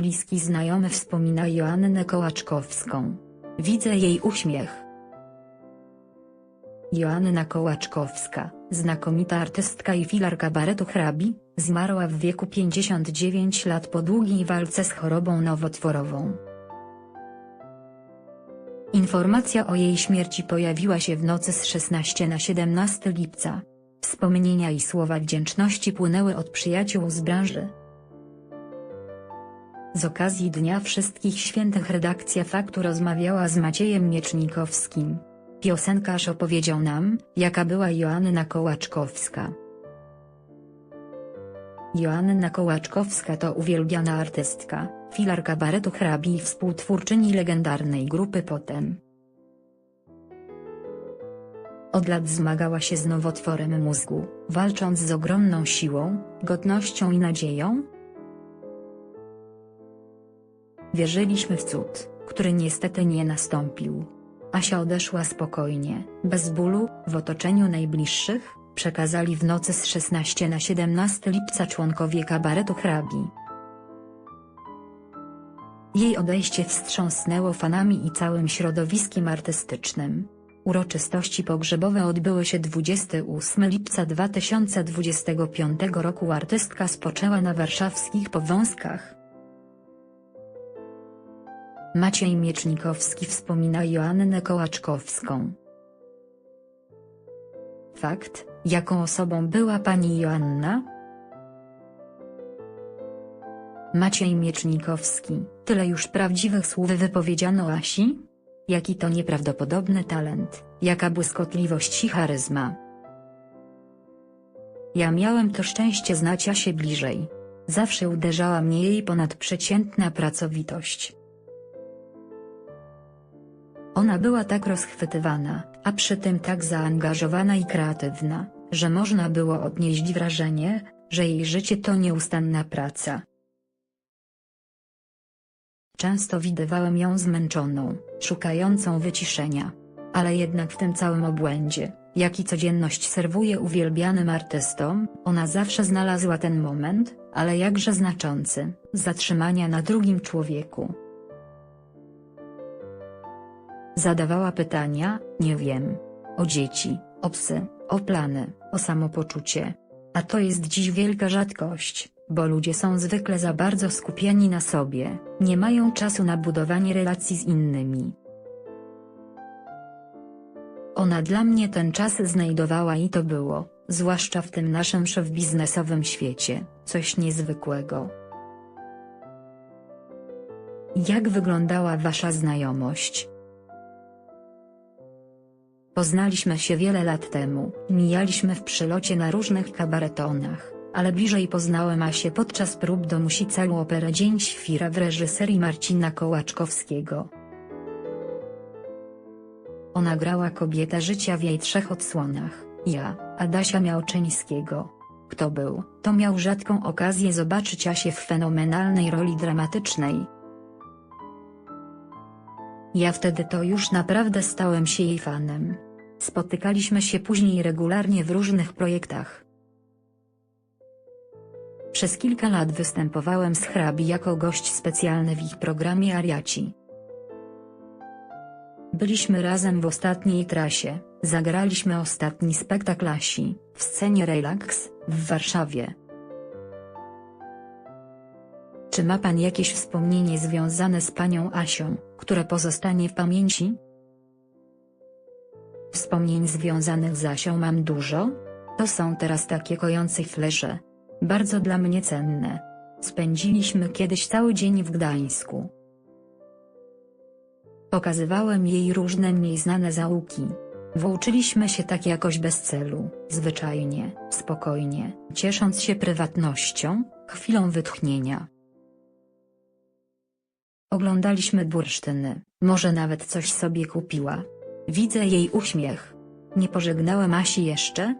bliski znajomy wspomina Joannę Kołaczkowską. Widzę jej uśmiech. Joanna Kołaczkowska, znakomita artystka i filar kabaretu hrabi, zmarła w wieku 59 lat po długiej walce z chorobą nowotworową. Informacja o jej śmierci pojawiła się w nocy z 16 na 17 lipca. Wspomnienia i słowa wdzięczności płynęły od przyjaciół z branży. Z okazji Dnia Wszystkich Świętych redakcja Faktu rozmawiała z Maciejem Miecznikowskim. Piosenkarz opowiedział nam, jaka była Joanna Kołaczkowska. Joanna Kołaczkowska to uwielbiana artystka, filar kabaretu hrabi i współtwórczyni legendarnej grupy Potem. Od lat zmagała się z nowotworem mózgu, walcząc z ogromną siłą, godnością i nadzieją. Wierzyliśmy w cud, który niestety nie nastąpił. Asia odeszła spokojnie, bez bólu, w otoczeniu najbliższych, przekazali w nocy z 16 na 17 lipca członkowie kabaretu hrabi. Jej odejście wstrząsnęło fanami i całym środowiskiem artystycznym. Uroczystości pogrzebowe odbyły się 28 lipca 2025 roku. Artystka spoczęła na warszawskich Powązkach. Maciej Miecznikowski wspomina Joannę Kołaczkowską. Fakt, jaką osobą była pani Joanna? Maciej Miecznikowski, tyle już prawdziwych słów wypowiedziano Asi? Jaki to nieprawdopodobny talent, jaka błyskotliwość i charyzma. Ja miałem to szczęście znać Asię bliżej. Zawsze uderzała mnie jej ponadprzeciętna pracowitość. Ona była tak rozchwytywana, a przy tym tak zaangażowana i kreatywna, że można było odnieść wrażenie, że jej życie to nieustanna praca. Często widywałem ją zmęczoną, szukającą wyciszenia. Ale jednak w tym całym obłędzie, jaki codzienność serwuje uwielbianym artystom, ona zawsze znalazła ten moment, ale jakże znaczący, zatrzymania na drugim człowieku. Zadawała pytania, nie wiem. O dzieci, o psy, o plany, o samopoczucie. A to jest dziś wielka rzadkość, bo ludzie są zwykle za bardzo skupieni na sobie, nie mają czasu na budowanie relacji z innymi. Ona dla mnie ten czas znajdowała i to było, zwłaszcza w tym naszym biznesowym świecie, coś niezwykłego. Jak wyglądała wasza znajomość? Poznaliśmy się wiele lat temu, mijaliśmy w przylocie na różnych kabaretonach, ale bliżej poznałem Asię podczas prób do musicalu Opera Dzień Świra w reżyserii Marcina Kołaczkowskiego. Ona grała kobietę życia w jej trzech odsłonach, ja, Adasia Miałczyńskiego. Kto był, to miał rzadką okazję zobaczyć Asię w fenomenalnej roli dramatycznej, ja wtedy to już naprawdę stałem się jej fanem. Spotykaliśmy się później regularnie w różnych projektach. Przez kilka lat występowałem z hrabi jako gość specjalny w ich programie Ariaci. Byliśmy razem w ostatniej trasie, zagraliśmy ostatni spektakl Asi, w scenie Relax, w Warszawie. Czy ma pan jakieś wspomnienie związane z panią Asią, które pozostanie w pamięci? Wspomnień związanych z Asią mam dużo. To są teraz takie kojące flesze. Bardzo dla mnie cenne. Spędziliśmy kiedyś cały dzień w Gdańsku. Pokazywałem jej różne mniej znane zaułki. Włóczyliśmy się tak jakoś bez celu, zwyczajnie, spokojnie, ciesząc się prywatnością, chwilą wytchnienia. Oglądaliśmy bursztyny, może nawet coś sobie kupiła. Widzę jej uśmiech. Nie pożegnałem Asi jeszcze,